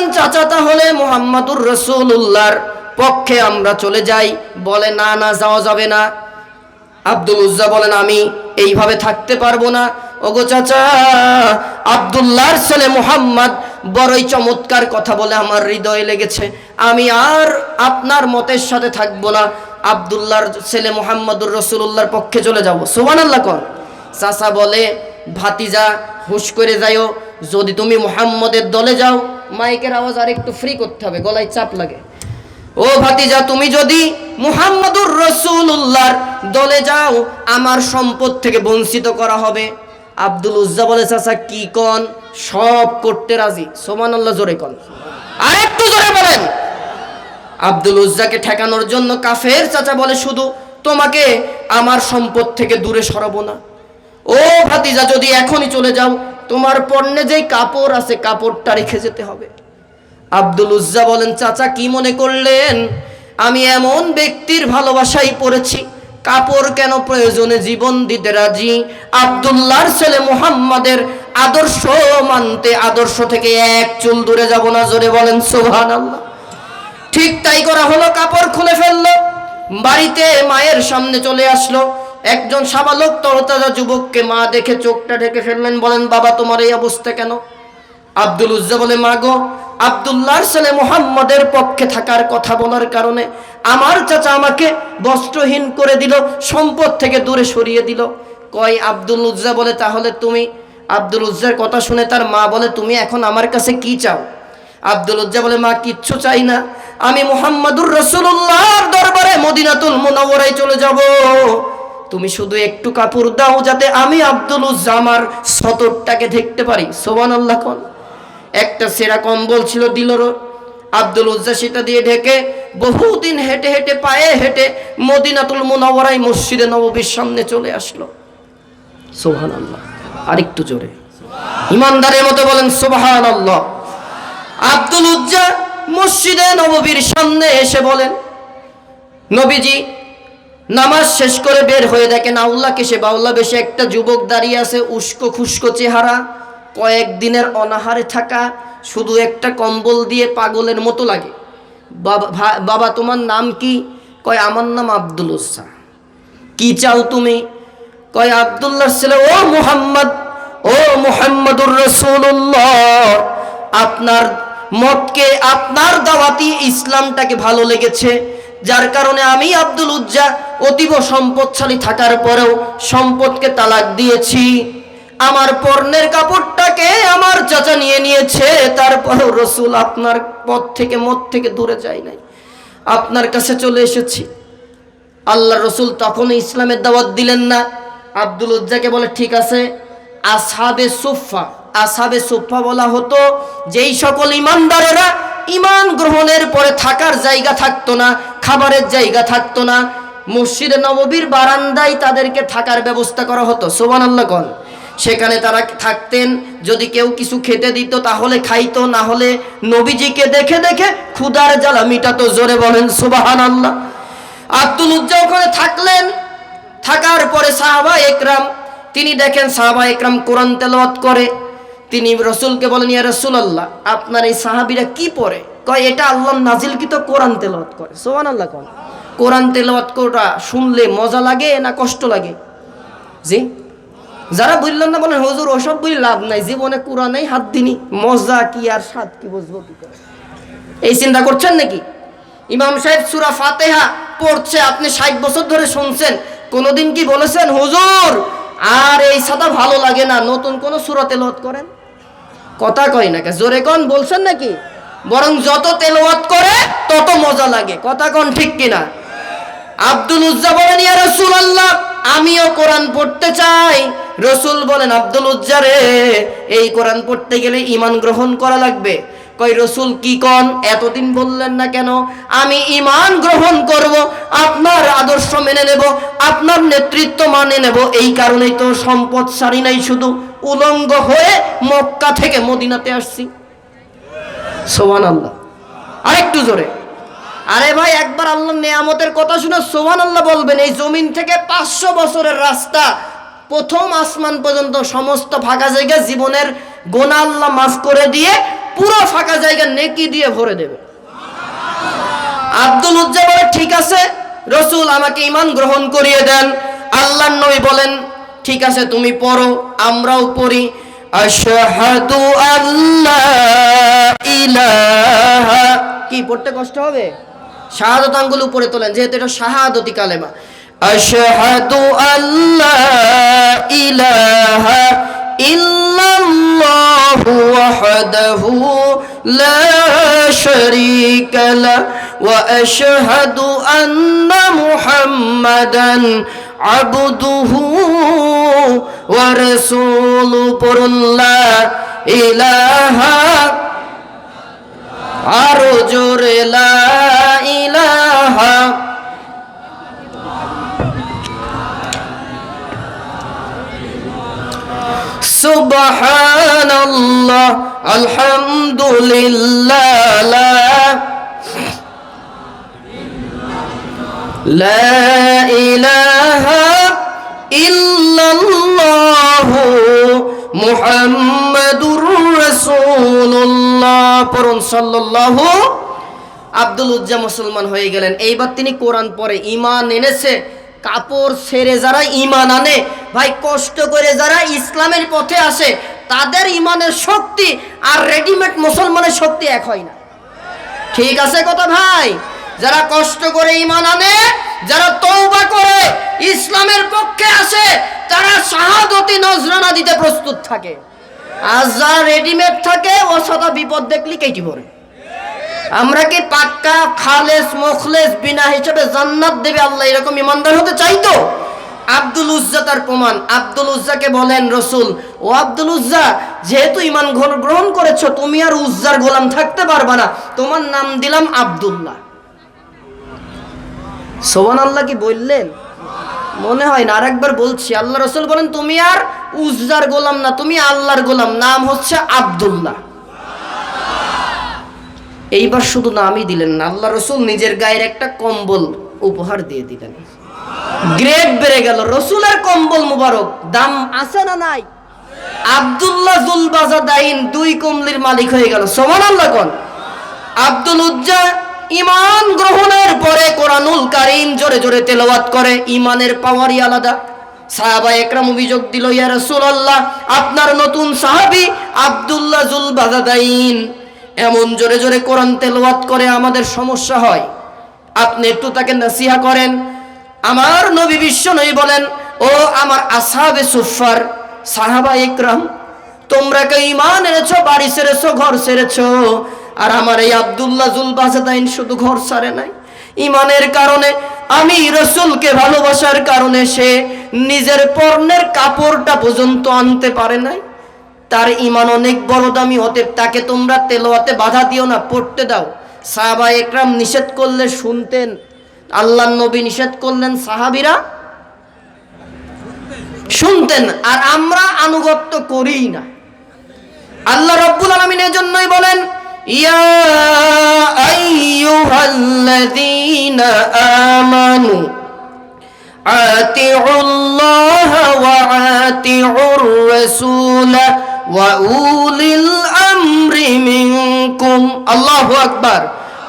বলেন চাচা তাহলে মোহাম্মদুর রসুল্লাহর পক্ষে আমরা চলে যাই। বলে, না না, যাওয়া যাবে না। আব্দুল উজ্জা বলেন, আমি এইভাবে থাকতে পারব না। ওগো চাচা, আব্দুল্লাহর ছেলে মোহাম্মদ বড়ই চমৎকার কথা বলে আমার হৃদয়ে লেগেছে। আমি আর আপনার মতের সাথে থাকব না। আব্দুল্লাহর ছেলে মোহাম্মদুর রসুল্লাহর পক্ষে চলে যাব। সোবান আল্লাহ কন চাচা বলে, ভাতিজা, হুশ করে যাইও। যদি তুমি মোহাম্মদের দলে যাও, মাইকের আওয়াজ আর একটু ফ্রি করতে হবে, গলায় চাপ লাগে। ও ভাতিজা, তুমি যদি মুহাম্মদুর রসুল্লাহর দলে যাও, আমার সম্পদ থেকে বঞ্চিত করা হবে। আব্দুল উজ্জা বলে, চাচা, কি কন? সব করতে রাজি। সোমান আল্লাহ জোরে কন। আর একটু জোরে বলেন। আব্দুল উজ্জাকে ঠেকানোর জন্য কাফের চাচা বলে, শুধু তোমাকে আমার সম্পদ থেকে দূরে সরাবো না। ও ভাতিজা, যদি এখনই চলে যাও তোমার পণ্যে যেই কাপড় আছে, কাপড়টা রেখে যেতে হবে। আব্দুল উজ্জা বলেন, চাচা, কি মনে করলেন? আমি এমন ব্যক্তির ভালোবাসাই পড়েছি। কাপড় কেন প্রয়োজনে জীবন দিতে রাজি? আব্দুল্লাহর ছেলে মুহাম্মাদের আদর্শ মানতে আদর্শ থেকে এক চুল দূরে যাব না, জোরে বলেন সোহান আল্লাহ ঠিক তাই করা হলো, কাপড় খুলে ফেলল। বাড়িতে মায়ের সামনে চলে আসলো। একজন সাবালক তরতাজা যুবককে মা দেখে চোখটা ঢেকে ফেললেন, বলেন, বাবা, তোমার এই অবস্থা কেন? আব্দুল উজ্জা বলে, মা গো, আবদুল্লাহর ছেলে মোহাম্মদের পক্ষে থাকার কথা বলার কারণে আমার চাচা আমাকে বস্ত্রহীন করে দিল, সম্পদ থেকে দূরে সরিয়ে দিল। কয় আব্দুল উজ্জা বলে, তাহলে তুমি আব্দুল উজ্জার কথা শুনে তার মা বলে, তুমি এখন আমার কাছে কি চাও? আব্দুল উজ্জা বলে, মা, কিচ্ছু চাই না। আমি মোহাম্মদুর রসুল্লাহর দরবারে মদিনাতুল মুনাওয়ারায় চলে যাব। তুমি শুধু একটু কাপড় দাও যাতে আমি আব্দুল উজ্জা আমার সতরটাকে দেখতে পারি। সোবান আল্লাহ কন। একটা সেরা কম্বল ছিল দিলর। আব্দুল উজ্জা সেটা দিয়ে ঢেকে বহুদিন হেঁটে হেঁটে পায়ে হেঁটে মদিনাতুল মুনাওয়ারাই মসজিদে নববীর সামনে চলে আসলো। সোহান আল্লাহ আরেকটু জোরে। ইমানদারের মতো বলেন সোবাহান আল্লাহ আব্দুল উজ্জা মসজিদে নববীর সামনে এসে বলেন, নবীজি নামাজ শেষ করে বের হয়ে দেখেন আউল্লাহ কেসে? বাউল্লা বেশে একটা যুবক দাঁড়িয়ে আছে উস্কো খুস্কো চেহারা কয়েকদিনের অনাহারে থাকা, শুধু একটা কম্বল দিয়ে পাগলের মতো লাগে। বাবা বাবা তোমার নাম কি? কয়, আমার নাম আব্দুল উজ্জা কি চাও তুমি? কয় আব্দুল্লাহ ছেলে, ও মুহাম্মদ, ও মুহাম্মদুর রসুল্লাহ আপনার মতকে, আপনার দাওয়াতি ইসলামটাকে ভালো লেগেছে যার কারণে আমি আব্দুল উজ্জা অতীব সম্পদশালী থাকার পরেও সম্পদকে তালাক দিয়েছি। আমার পর্ণের কাপড়টাকে আমার চাচা নিয়ে নিয়েছে, তারপরেও রসুল আপনার পথ থেকে, মত থেকে দূরে যায় নাই। আপনার কাছে চলে এসেছি। আল্লাহ রসুল তখন ইসলামের দাওয়াত দিলেন না। আব্দুল উজ্জাকে বলে, ঠিক আছে, আসাবে সুফা আসাবে সুফা বলা হতো, যেই সকল ইমানদারেরা ইমান গ্রহণের পরে থাকার জায়গা থাকতো না, খাবারের জায়গা থাকতো না। মসজিদে নববীর বারান্দায় তাদেরকে থাকার ব্যবস্থা করা হতো সোবান আল্লাহ কন। সেখানে তারা থাকতেন, যদি কেউ কিছু খেতে দিত তাহলে খাইতো, না হলে নবীজিকে দেখে দেখে ক্ষুদার জ্বালা মিটাতো, জোরে বলেন সুবাহান আল্লাহ আব্দুল উজ্জা ওখানে থাকলেন, থাকার পরে সাহাবা একরাম তিনি দেখেন সাহাবা একরাম কোরআন তেলাওয়াত করে। তিনি রসুলকে বলেন, ইয়া রসুল আল্লাহ আপনার এই সাহাবিরা কি পড়ে? কয়, এটা আল্লাহ নাজিলকৃত কোরআন তেলাওয়াত করে। সোহান আল্লাহ কন। কোরআন তেলাওয়াত করা শুনলে মজা লাগে না কষ্ট লাগে? জি? যারা বুঝলেন না বলেন, হুজুর, ওসব বুঝি লাভ নাই, জীবনে কোরআনেই হাত দিনি মজা কি আর স্বাদ, কি বুঝব কি করে? এই চিন্তা করছেন নাকি? ইমাম সাহেব সুরা ফাতেহা পড়ছে, আপনি ষাট বছর ধরে শুনছেন, কোনোদিন কি বলেছেন, হুজুর, আর এই সাদা ভালো লাগে না, নতুন কোন সুরা তেলাওয়াত করেন? কথা কয় না? জোরে কন, বলছেন নাকি? বরং যত তেলাওয়াত করে, তত মজা লাগে। কথা কন ঠিক কিনা? আব্দুল উজ্জা বলেন রসুল আল্লাহ আমিও কোরআন পড়তে চাই। রসুল বলেন, আব্দুল উজ্জা রে, এই কোরআন পড়তে গেলে ইমান গ্রহণ করা লাগবে। কই রসুল কি কন? এতদিন বললেন না কেন? আমি ইমান গ্রহণ করব, আপনার আদর্শ মেনে নেব, আপনার নেতৃত্ব মানে নেব। এই কারণেই তো সম্পদ সারি নাই শুধু। উলঙ্গ হয়ে মক্কা থেকে মদিনাতে আসছি। সোহান আল্লাহ আরেকটু জোরে। আরে ভাই, একবার আল্লাহ নেয়ামতের কথা শুনে সোহান আল্লাহ বলবেন, এই জমিন থেকে পাঁচশো বছরের রাস্তা, প্রথম আসমান পর্যন্ত সমস্ত ফাঁকা জায়গা জীবনের গোনা আল্লাহ মাফ করে দিয়ে পুরো ফাঁকা জায়গা নেকি দিয়ে ভরে দেবে। আব্দুল উজ্জা বলে ঠিক আছে, রসুল আমাকে ইমান গ্রহণ করিয়ে দেন। আল্লাহ নবী বলেন ঠিক আছে তুমি পড়ো আমরাও পড়ি। আশহাদু আল্লাহ ইলাহা। কি পড়তে কষ্ট হবে? শাহাদত আঙ্গুল উপরে তোলেন যেহেতু এটা শাহাদতি কালেমা। আশহাদু আল্লাহ ইলাহা ইল্লাল্লাহু ওয়াহদাহু লা শারীকা লা ওয়া আশহাদু আন্না মুহাম্মাদান আবদুহু ওয়া রাসূলু পড়ুল্লাহ ইলাহা আরও জোরে ইলাহা সুবহানাল্লাহ আলহামদুলিল্লাহ লা লা ইলাহা ইল্লাল্লাহু মুহাম্মাদুর রাসূলুল্লাহ। পড়ুন সাল্লাল্লাহু আব্দুল উজ্জা মুসলমান হয়ে গেলেন। এইবার তিনি কোরআন পড়ে ইমান এনেছে। কাপড় ছেড়ে যারা ইমান আনে, ভাই কষ্ট করে যারা ইসলামের পথে আসে, তাদের ইমানের শক্তি আর রেডিমেড মুসলমানের শক্তি এক হয় না। ঠিক আছে কথা ভাই? যারা কষ্ট করে ইমান আনে, যারা তৌবা করে, ইসলামের পক্ষে আসে, তারা শাহাদতি নজরানা দিতে প্রস্তুত থাকে। আর যারা রেডিমেড থাকে ও সদা বিপদ দেখলি কেটি পড়ে। আমরা কি পাক্কা, খালেস, মুখলেস, বিনা হিসেবে জান্নাত দেবে আল্লাহ এরকম ইমানদার হতে চাইতো আব্দুল উজ্জা তার প্রমাণ। আব্দুল উজ্জাকে বলেন, রসুল, ও আব্দুল উজ্জা, যেহেতু ইমান গ্রহণ- গ্রহণ করেছ, তুমি আর উজ্জার গোলাম থাকতে পারবা না। তোমার নাম দিলাম আব্দুল্লাহ। সোবান আল্লাহ কি বললেন? মনে হয় না। আরেকবার বলছি, আল্লাহ রসুল বলেন, তুমি আর উজ্জার গোলাম না, তুমি আল্লাহর গোলাম। নাম হচ্ছে আবদুল্লাহ। এইবার শুধু নামই দিলেন না, আল্লাহ রসুল নিজের গায়ের একটা কম্বল উপহার দিয়ে দিলেন। গ্রেড বেড়ে গেল, রসুলের কম্বল মুবারক। দাম আছে না নাই? আব্দুল্লাহ জুলবাজাদাইন দুই কমলির মালিক হয়ে গেল। সমান আল্লাহ কন? আব্দুল উজ্জা ইমান গ্রহণের পরে কোরআনুল কারিম জোরে জোরে তেলাওয়াত করে, ইমানের পাওয়ারই আলাদা। সাহাবা একরাম অভিযোগ দিল, ইয়া রাসূলুল্লাহ, আপনার নতুন সাহাবী আব্দুল্লাহ জুল বাজাদাইন এমন জোরে জোরে কোরআন তেলাওয়াত করে, আমাদের সমস্যা হয়। আপনি একটু তাকে নাসিহা করেন। আমার নবী বিশ্ব নবী বলেন, ও আমার আসাবে সুফার সাহাবা একরাম, তোমরা কে ইমান এনেছো, বাড়ি ছেড়েছো, ঘর ছেড়েছো? আর আমার এই আব্দুল্লাহ জুল বাজাদাইন শুধু ঘর ছাড়ে নাই। ইমানের কারণে, আমি রসুলকে ভালোবাসার কারণে সে নিজের পর্ণের কাপড়টা পর্যন্ত আনতে পারে নাই। তার ইমান অনেক বড় দামি হতে তাকে তোমরা তেলোয়াতে বাধা দিও না, পড়তে দাও। সাহাবা একরাম নিষেধ করলে শুনতেন, আল্লাহ নবী নিষেধ করলেন সাহাবিরা শুনতেন, আর আমরা আনুগত্য করি না। আল্লাহ রব্বুল আলমিনের জন্যই বলেন ইয়া আইয়ুহাল্লাযীনা আমানু آتِعُوا اللَّهَ وَآتِعُوا الرَّسُولَ وَأُولِي الْأَمْرِ مِنكُمْ আল্লাহু আকবার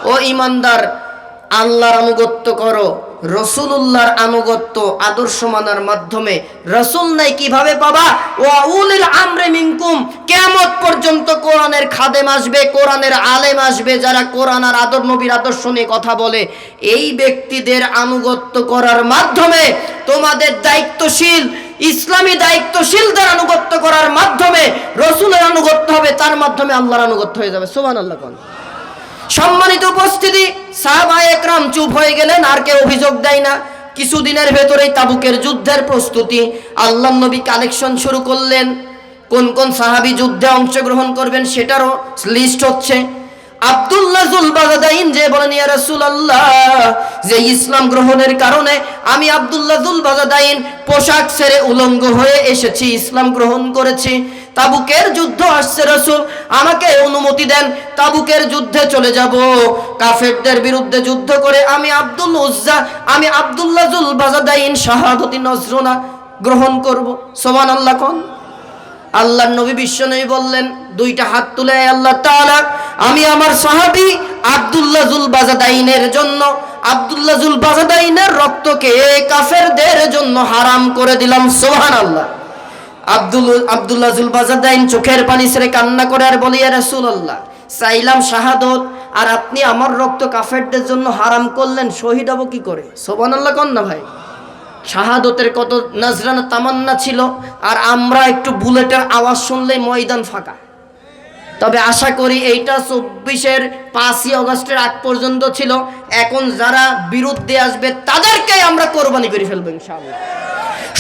ও ইমানদার আল্লাহর আনুগত্য করো রসুলুল্লাহর আনুগত্য আদর্শ মানার মাধ্যমে রসুল নাই কীভাবে পাবা? ও উলিল আমরে মিনকুম। কেমত পর্যন্ত কোরআনের খাদেম আসবে, কোরআনের আলেম আসবে, যারা কোরআন আর আদর, নবীর আদর্শ নিয়ে কথা বলে। এই ব্যক্তিদের আনুগত্য করার মাধ্যমে তোমাদের দায়িত্বশীল, ইসলামী দায়িত্বশীলদের আনুগত্য করার মাধ্যমে রসুলের আনুগত্য হবে, তার মাধ্যমে আল্লাহর আনুগত্য হয়ে যাবে। সোমান আল্লাহ সম্মানিত উপস্থিতি সাহাবা একরাম চুপ হয়ে গেলেন, আর কেউ অভিযোগ দেয় না। কিছুদিনের ভেতরেই তাবুকের যুদ্ধের প্রস্তুতি। আল্লাহ নবী কালেকশন শুরু করলেন। কোন কোন সাহাবী যুদ্ধে অংশগ্রহণ করবেন সেটারও লিস্ট হচ্ছে। আব্দুল্লাহ জুলবাজাদাইন যে বলেন, ইয়া রাসূলুল্লাহ, যে ইসলাম গ্রহণের কারণে আমি আব্দুল্লাহ জুলবাজাদাইন পোশাক ছেড়ে উলঙ্গ হয়ে এসেছি, ইসলাম গ্রহণ করেছি। তাবুকের যুদ্ধ আসছে রসুল, আমাকে অনুমতি দেন, তাবুকের যুদ্ধে চলে যাব। কাফেরদের বিরুদ্ধে যুদ্ধ করে আমি আব্দুল উজ্জা, আমি আব্দুল্লাহ জুলবাজাদাইন শাহাদতি নজরুনা গ্রহণ করব। সোমান আল্লাহ কন। আল্লাহ নবী বিশ্বনবী বললেন, দুইটা হাত তুলে আল্লাহ তাআলা, আমি আমার সাহাবী আব্দুল্লাহ জুল বাজাদাইনের জন্য, আব্দুল্লাহ জুল বাজাদাইনের রক্তকে কাফেরদের জন্য হারাম করে দিলাম। সুবহানাল্লাহ। আব্দুল আব্দুল্লাহ জুল বাজাদাইন চোখের পানি ছেড়ে কান্না করে আর বলি রাসূলুল্লাহ, চাইলাম শাহাদত, আর আপনি আমার রক্ত কাফেরদের জন্য হারাম করলেন, শহীদ হব কি করে? সুবহানাল্লাহ, কন না ভাই। শাহাদতের কত নাজরানা তামান্না ছিল, আর আমরা একটু বুলেটের আওয়াজ শুনলেই ময়দান ফাঁকা। তবে আশা করি এইটা চব্বিশের পাঁচই অগস্টের আগ পর্যন্ত ছিল। এখন যারা বিরুদ্ধে আসবে তাদেরকে আমরা কোরবানি করে ফেলব ইনশাআল্লাহ।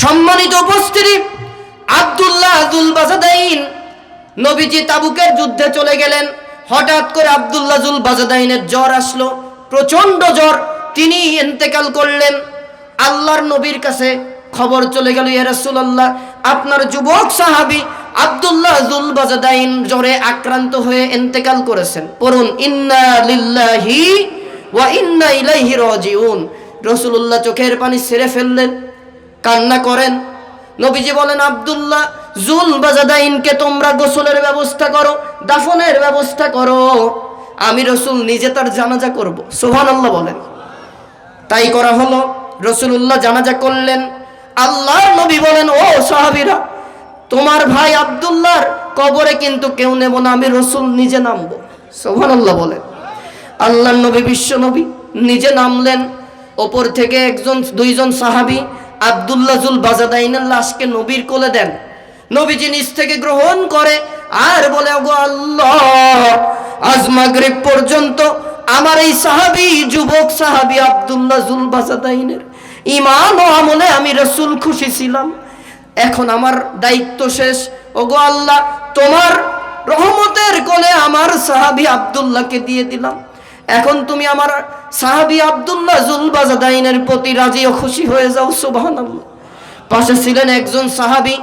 সম্মানিত উপস্থিতি আব্দুল্লাহ আব্দুল বাজাদাইন নবীজি তাবুকের যুদ্ধে চলে গেলেন। হঠাৎ করে আব্দুল্লাহ জুল বাজাদাইনের জ্বর আসলো। প্রচণ্ড জ্বর। তিনি ইন্তেকাল করলেন। আল্লাহর নবীর কাছে খবর চলে গেল, ইয়া রাসূলুল্লাহ, আপনার যুবক সাহাবী আব্দুল্লাহ জুল বাজাদাইন জ্বরে আক্রান্ত হয়ে ইন্তেকাল করেছেন। পড়ুন, ইন্না লিল্লাহি ওয়া ইন্না ইলাইহি রাজিউন। রাসূলুল্লাহ চোখের পানি ছেড়ে ফেললেন, কান্না করেন। নবীজি বলেন, আব্দুল্লাহ, জুল বাজাদাইনকে তোমরা গোসলের ব্যবস্থা করো, দাফনের ব্যবস্থা করো। আমি রসুল নিজে তার জানাজা করব। সুবহানাল্লাহ বলেন। তাই করা হলো রসুল্লাহ জানাজা করলেন। আল্লাহর নবী বলেন, ও সাহাবীরা, তোমার ভাই আব্দুল্লাহর কবরে কিন্তু কেউ নেব না, আমি রসুল নিজে নামবো। সোহানাল্লাহ বলেন। আল্লাহর নবী বিশ্ব নবী নিজে নামলেন। ওপর থেকে একজন, দুইজন সাহাবী আব্দুল্লাহুল বাজাদাইনের লাশকে নবীর কোলে দেন। নবীজি নিজ থেকে গ্রহণ করে, আর বলে, ওগো আল্লাহ, আজ মাগরিব পর্যন্ত আমার এই সাহাবী, যুবক সাহাবী আব্দুল্লাহ বাজাদাইনের ইমান ও আমলে আমি রসুল খুশি ছিলাম। এখন আমার দায়িত্ব শেষ। ওগো আল্লাহ, তোমার রহমতের কোলে আমার সাহাবী আব্দুল্লাহকে দিয়ে দিলাম। এখন তুমি আমার সাহাবী আব্দুল্লাহ জুলবাজাদাইনের প্রতি রাজি ও খুশি হয়ে যাও, সুবহানাল্লাহ। পাশে ছিলেন একজন সাহাবি,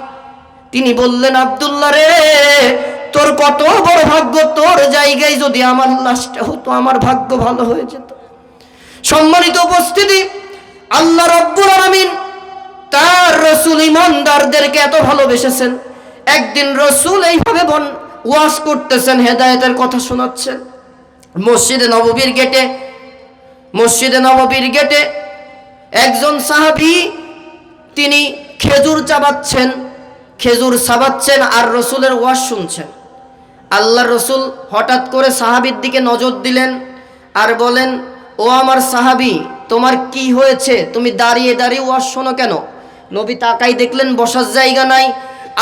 তিনি বললেন, আব্দুল্লাহ রে, তোর কত বড় ভাগ্য, তোর জায়গায় যদি আমার লাশটা হতো, আমার ভাগ্য ভালো হয়ে যেত। সম্মানিত উপস্থিতি, আল্লাহ রব্বুল আলামিন তার রসুল ইমানদারদেরকে এত ভালোবেসেছেন। একদিন রসুল এইভাবে বন ওয়াজ করতেছেন, হেদায়েতের কথা শোনাচ্ছেন। মসজিদে নববীর গেটে, মসজিদে নববীর গেটে একজন সাহাবী, তিনি খেজুর চাবাচ্ছেন খেজুর চাবাচ্ছেন আর রসুলের ওয়াজ শুনছেন। আল্লাহ রসুল হঠাৎ করে সাহাবির দিকে নজর দিলেন আর বলেন, ও আমার সাহাবি, তোমার কি হয়েছে? তুমি দাঁড়িয়ে দাঁড়িয়ে ওয়াজ শোনো কেন? নবী তাকাই দেখলেন, বসার জায়গা নাই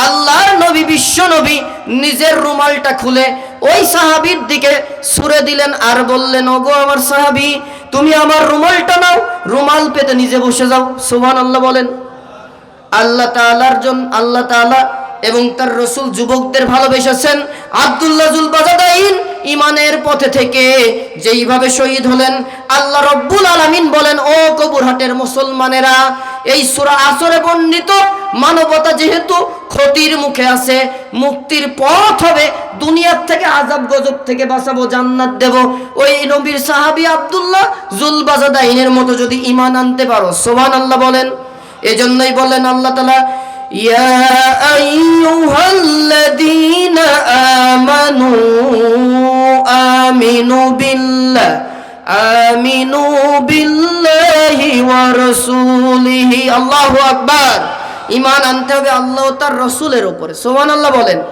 আল্লাহর নবী, বিশ্ব নবী নিজের রুমালটা খুলে ওই সাহাবির দিকে সুরে দিলেন আর বললেন, ওগো আমার সাহাবি, তুমি আমার রুমালটা নাও, রুমাল পেতে নিজে বসে যাও। সুবহান আল্লাহ বলেন। আল্লাহ তাআলার জন আল্লাহ তাআলা এবং তার রসুল যুবকদের ভালোবেসেছেন আব্দুল্লাহ জুল বাজাদাইন ইমানের পথে থেকে যেইভাবে শহীদ হলেন, আল্লাহ রব্বুল আলামিন বলেন, ও কবুরহাটের মুসলমানেরা, এই সুরা আসরে বর্ণিত মানবতা যেহেতু ক্ষতির মুখে আছে, মুক্তির পথ হবে, দুনিয়ার থেকে আজাব গজব থেকে বাঁচাবো, জান্নাত দেব। ওই নবীর সাহাবী আবদুল্লাহ জুল বাজাদাইনের মতো যদি ইমান আনতে পারো সোহান আল্লাহ বলেন। এজন্যই বলেন আল্লাহ তালা ইয়া আইয়ুহাল্লাযীনা আমানু আমিনু বিল্লাহ আমিনু বিল্লাহি ওয়া রাসূলিহি আল্লাহু আকবার। ঈমান আনতে হবে আল্লাহ তার রাসূলের উপরে। সুবহানাল্লাহ বলেন।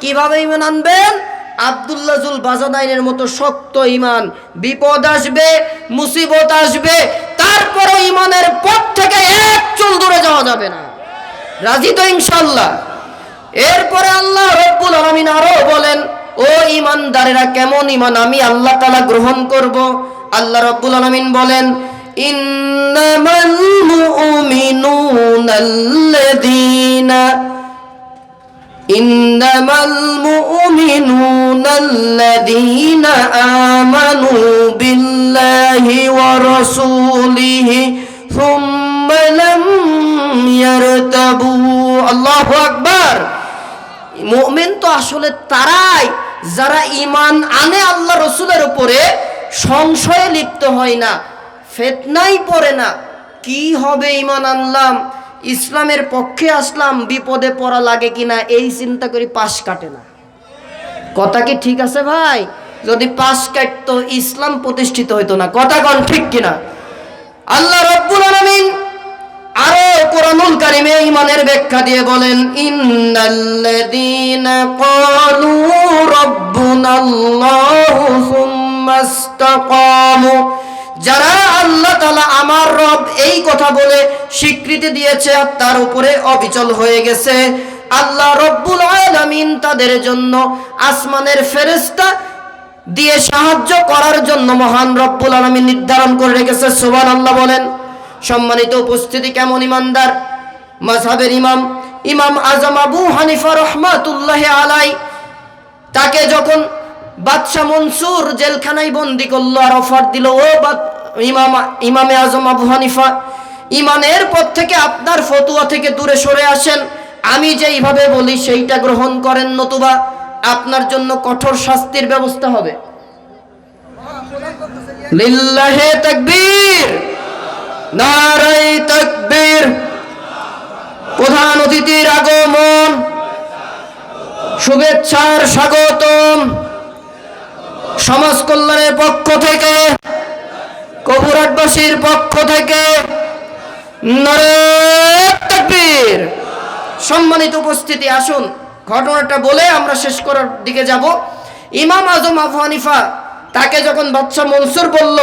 কীভাবে ঈমান আনবেন? আব্দুল্লাহ জুল বাজাদাইনের মতো শক্ত ঈমান। বিপদ আসবে, মুসিবত আসবে তারপরে ঈমানের পথ থেকে এক চুল দূরে যাওয়া যাবে না। রাজি তো ইনশাল্লাহ এরপরে আল্লাহ রব্বুল আলামিন আরো বলেন ও ইমানদারেরা কেমন ইমান আমি আল্লাহ তাআলা গ্রহণ করব আল্লাহ রব্বুল আলামিন বলেন ইন্নামাল মুমিনুনাল্লাযীনা إنما المؤمنون الذين آمنوا بالله ورسوله ثم لم ইয়ারতাবু আকবার। মুমিন তো আসলে তারাই, যারা ইমান আনে আল্লাহ রসুলের উপরে, সংশয়ে লিপ্ত হয় না, ফেতনাই পড়ে না। কি হবে ইমান আনলাম? ইসলামের পক্ষে আসলাম, বিপদে পড়া লাগে কিনা, এই চিন্তা করি পাশ কাটে না। কথা কি ঠিক আছে ভাই? যদি পাশ কাটতো, ইসলাম প্রতিষ্ঠিত হইতো না। কথা কন ঠিক কিনা? আল্লাহ রব্বুল আলমিন আরও কোরআনুল কারিমে ইমানের ব্যাখ্যা দিয়ে বলেন, ইন্নাল্লাযীনা ক্বালু রাব্বুনাল্লাহু সুম্মা ইসতাকামু। যারা আল্লাহ তাআলা আমার রব এই কথা বলে স্বীকৃতি দিয়েছে আর তার উপরে অবিচল হয়ে গেছে, আল্লাহ রব্বুল আলামিন তাদের জন্য আসমানের ফেরেশতা দিয়ে সাহায্য করার জন্য মহান রব্বুল আলামিন নির্ধারণ করে রেখেছে। সুবহানাল্লাহ বলেন সম্মানিত উপস্থিতি কেমন ইমানদার? মাযহাবের ইমাম ইমাম আজম আবু হানিফা রহমাতুল্লাহ আলাই তাকে যখন বাদশাহ মনসুর জেলখানায় বন্দি করল আর অফার দিল, ও ইমাম, ইমামে আজম আবু হানিফা, ইমানের পথ থেকে আপনার ফতুয়া থেকে দূরে সরে আসেন। আমি যেইভাবে বলি, সেইটা গ্রহণ করেন নতুবা। আপনার জন্য কঠোর শাস্তির ব্যবস্থা হবে। লিল্লাহে তাকবীর! নারাই তাকবীর। প্রধান অতিথির আগমন। শুভেচ্ছার স্বাগতম। সমাজ কল্যাণের পক্ষ থেকে, কবুরাটবাসীর পক্ষ থেকে তাকবীর। সম্মানিত উপস্থিতি, আসুন, ঘটনাটা বলে আমরা শেষ করার দিকে যাব। ইমাম আজম আবু হানিফা তাকে যখন বাদশাহ মনসুর বলল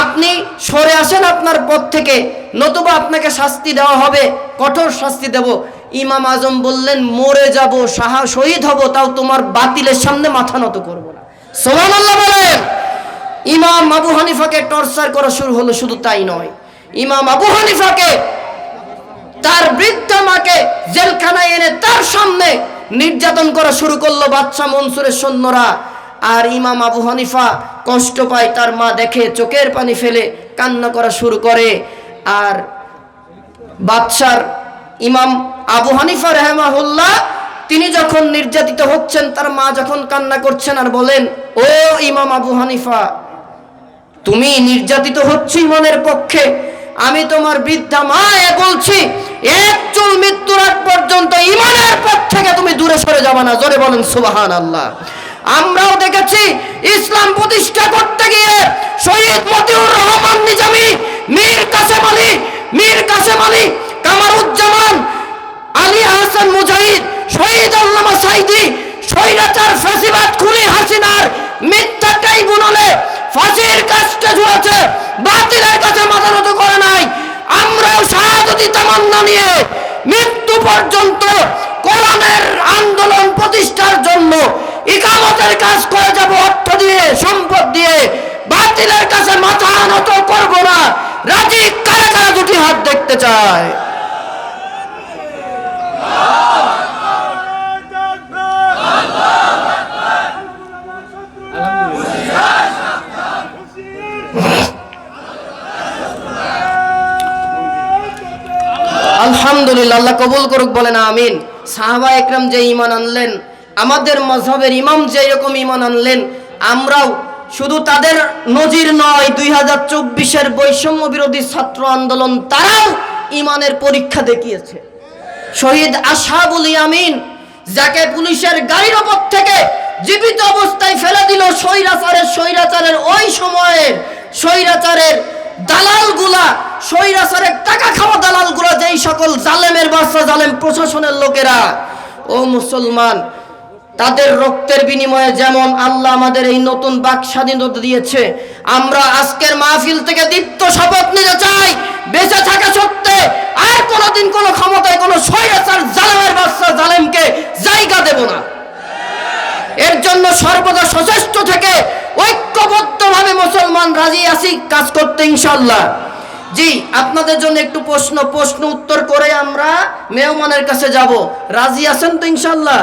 আপনি সরে আসেন আপনার পথ থেকে, নতুবা আপনাকে শাস্তি দেওয়া হবে, কঠোর শাস্তি দেব। ইমাম আজম বললেন, মরে যাব, সাহা, শহীদ হব, তাও তোমার বাতিলের সামনে মাথা নত করব না। সোমান আল্লাহ বলেন, ইমাম আবু হানিফাকে টর্চার করা শুরু হলো শুধু তাই নয়। ইমাম আবু হানিফাকে, তার বৃদ্ধা মাকে জেলখানায় এনে তার সামনে নির্যাতন করা শুরু করল বাচ্চা মনসুরের সৈন্যরা। আর ইমাম আবু হানিফা কষ্ট পায়, তার মা দেখে, চোখের পানি ফেলে কান্না করা শুরু করে। আর বাদশার ইমাম আবু হানিফা রহমাহুল্লাহ, তিনি যখন নির্যাতিত হচ্ছেন, তার মা যখন কান্না করছেন আর বলেন, ও ইমাম আবু হানিফা, তুমি নির্যাতিত হচ্ছ ইমানের পক্ষে। আমি তোমার বৃদ্ধা মা এ বলছি, এক চুল মৃত্যুর আগ পর্যন্ত ইমানের পথ থেকে তুমি দূরে সরে যাবে না। জোরে বলেন সুবাহান আল্লাহ আমরাও দেখেছি ইসলাম প্রতিষ্ঠা করতে গিয়ে শহীদ মতিউর রহমান নিজামী, মীর কাসেম আলী, মীর কাসেম আলী, কামারুজ্জামান, আলী আহসান মুজাহিদ, শহীদ আল্লামা সাইদি, স্বৈরাচার ফ্যাসিবাদ খুনি হাসিনার মিথ্যা ট্রাইব্যুনালে ফাঁসির কাজটা ঝুলেছে বাতিলের কাছে মাথা নত করে নাই। আমরাও শাহাদতি তামান্না নিয়ে মৃত্যু পর্যন্ত কোরআনের আন্দোলন প্রতিষ্ঠার জন্য ইকামতের কাজ করে যাব, অর্থ দিয়ে, সম্পদ দিয়ে। বাতিলের কাছে মাথা নত করব না। রাজি কারা কারা দুটি হাত দেখতে চায়? আলহামদুলিল্লাহ, আল্লাহ কবুল করুক, বলেন আমিন। সাহাবা একরাম যে ইমান আনলেন আমাদের মজহবের ইমাম যে এরকম ইমান আনলেন, আমরাও শুধু তাদের নজির নয়, দুই হাজার চব্বিশের বৈষম্য বিরোধী ছাত্র আন্দোলন তারাও ইমানের পরীক্ষা দেখিয়েছে। শহীদ আশাবুল ইয়ামিন, যাকে পুলিশের গাড়ির ওপর থেকে জীবিত অবস্থায় ফেলে দিল স্বৈরাচারের স্বৈরাচারের ওই সময়ের স্বৈরাচারের দালালগুলা, স্বৈরাচারের টাকা খাওয়া দালালগুলা, যেই সকল জালেমের বাসা জালেম প্রশাসনের লোকেরা। ও মুসলমান তাদের রক্তের বিনিময়ে যেমন আল্লাহ আমাদের এই নতুন বাক স্বাধীনতা দিয়েছে, আমরা আজকের মাহফিল থেকে দীপ্ত শপথ নিতে চাই, বেঁচে থাকা সত্ত্বে আর কোনোদিন কোনো ক্ষমতায়, কোনো স্বৈরাচার জালেমের বাচ্চা জালেমকে জায়গা দেব না। এর জন্য সর্বদা সচেষ্ট থেকে ঐক্যবদ্ধভাবে মুসলমান রাজি আছি, কাজ করতে ইনশাল্লাহ জি, আপনাদের জন্য একটু প্রশ্ন প্রশ্ন উত্তর করে আমরা মেহমানের কাছে যাব। রাজি আছেন তো ইনশাল্লাহ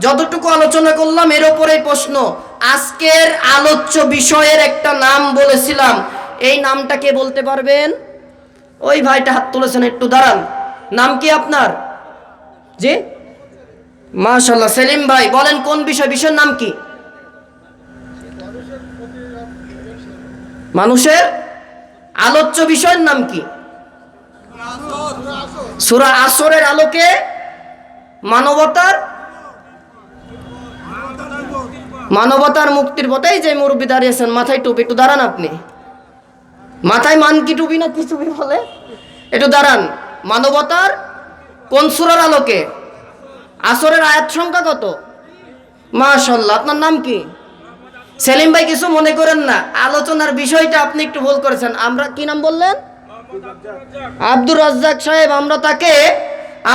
যতটুকু আলোচনা করলাম, এর ওপরেই প্রশ্ন। আজকের আলোচ্য বিষয়ের একটা নাম বলেছিলাম। এই নামটা কে বলতে পারবেন? ওই ভাইটা হাত তুলেছেন, একটু দাঁড়ান। নাম কি আপনার? জি? মাশাল্লাহ সেলিম ভাই, বলেন কোন বিষয়? বিষয়ের নাম কি? মানুষের আলোচ্য বিষয়ের নাম কি? সুরা আসরের আলোকে মানবতার মানবতার মুক্তির পথেই যে মুরব্বী দাঁড়িয়েছেন, মাথায় টুপি, একটু দাঁড়ান আপনি। মাথায় মান কি টুপি না কি টুপি বলে? একটু দাঁড়ান। মানবতার কোন সুরার আলোকে? আসরের আয়াত সংখ্যা কত? মাশাল্লাহ আপনার নাম কি? সেলিম ভাই, কিছু মনে করেন না। আলোচনার বিষয়টা আপনি একটু ভুল করেছেন। আমরা কি নাম বললেন? আব্দুর রাজ্জাক সাহেব, আমরা তাকে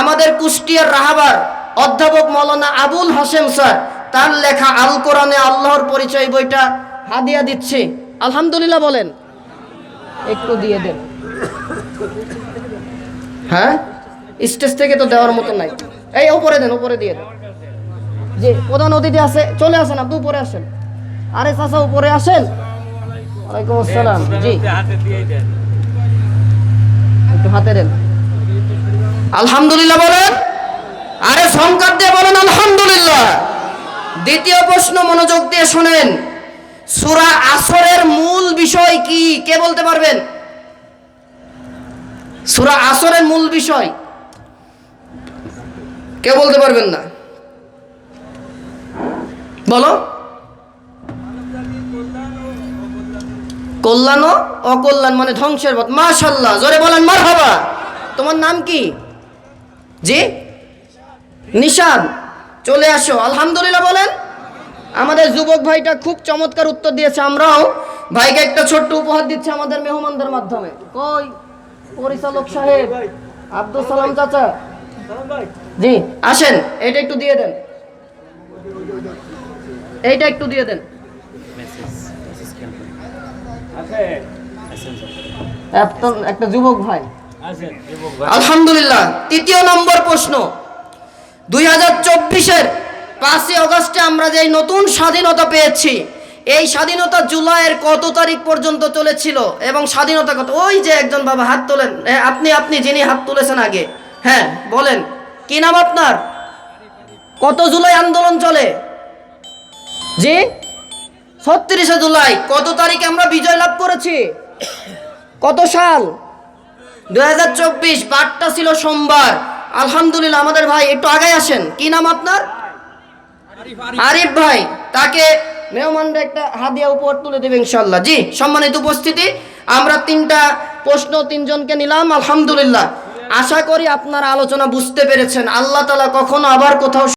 আমাদের কুষ্টিয়ার রাহাবার অধ্যাপক মৌলানা আবুল হাসেম স্যার তার লেখা আল কোরআনে আল্লাহর পরিচয় বইটা হাদিয়া দিচ্ছি। আলহামদুলিল্লাহ বলেন। একটু দিয়ে দেন। হ্যাঁ? স্টেজ থেকে তো দেওয়ার মতো নাই। এই উপরে দেন উপরে দিয়ে দেন। যে প্রধান অতিথি আছে, চলে আসেন, আপনি উপরে আসেন। আরে চাচা, উপরে আসেন। ওয়ালাইকুম আসসালাম। জি। একটু হাতে দেন। আলহামদুলিল্লাহ বলেন। আরে সংকার দিয়ে বলেন, আলহামদুলিল্লাহ। দ্বিতীয় প্রশ্ন মনোযোগ দিয়ে শোনেন। সুরা আসরের মূল বিষয় কি? কে বলতে পারবেন? সুরা আসরের মূল বিষয়। কে বলতে পারবেন না। বলো। কল্যাণ ও অকল্যাণ মানে ধ্বংসের পথ। মাশাল্লাহ জোরে বলেন মার তোমার নাম কি? জি? নিশাদ চলে আসো। আলহামদুলিল্লাহ বলেন। আমাদের যুবক ভাইটা খুব চমৎকার উত্তর দিয়েছে আমরাও। ভাইকে একটা ছোট্ট উপহার দিচ্ছে আমাদের মেহমানদের মাধ্যমে। কই? পরিচালক সাহেব আব্দুল সালাম চাচা। জি আসেন এটা একটু দিয়ে দেন। এইটা একটু দিয়ে দেন। একটা- যুবক ভাই। আলহামদুলিল্লাহ তৃতীয় নম্বর প্রশ্ন। দুই হাজার চব্বিশের পাঁচই অগস্টে আমরা যে নতুন স্বাধীনতা পেয়েছি, এই স্বাধীনতা জুলাইয়ের কত তারিখ পর্যন্ত চলেছিল এবং স্বাধীনতা কত? ওই যে একজন বাবা হাত তোলেন। আপনি আপনি যিনি হাত তুলেছেন আগে। হ্যাঁ বলেন, কি নাম আপনার? কত জুলাই আন্দোলন চলে? জি? ছত্রিশে জুলাই, কত তারিখে আমরা বিজয় লাভ করেছি? কত সাল? দুই হাজার চব্বিশ, বারটা ছিল সোমবার। আলহামদুলিল্লাহ, আমাদের ভাই একটু আগে আসেন। কি নাম আপনার? আরিফ ভাই, তাকে মেহমানরা একটা হাদিয়া উপহার তুলে দেবে ইনশাল্লাহ জি, সম্মানিত উপস্থিতি, আমরা তিনটা প্রশ্ন তিনজনকে নিলাম, আলহামদুলিল্লাহ। আশা করি আপনার আলোচনা বুঝতে পেরেছেন। আল্লাহ তালা কখনো আবার কোথাও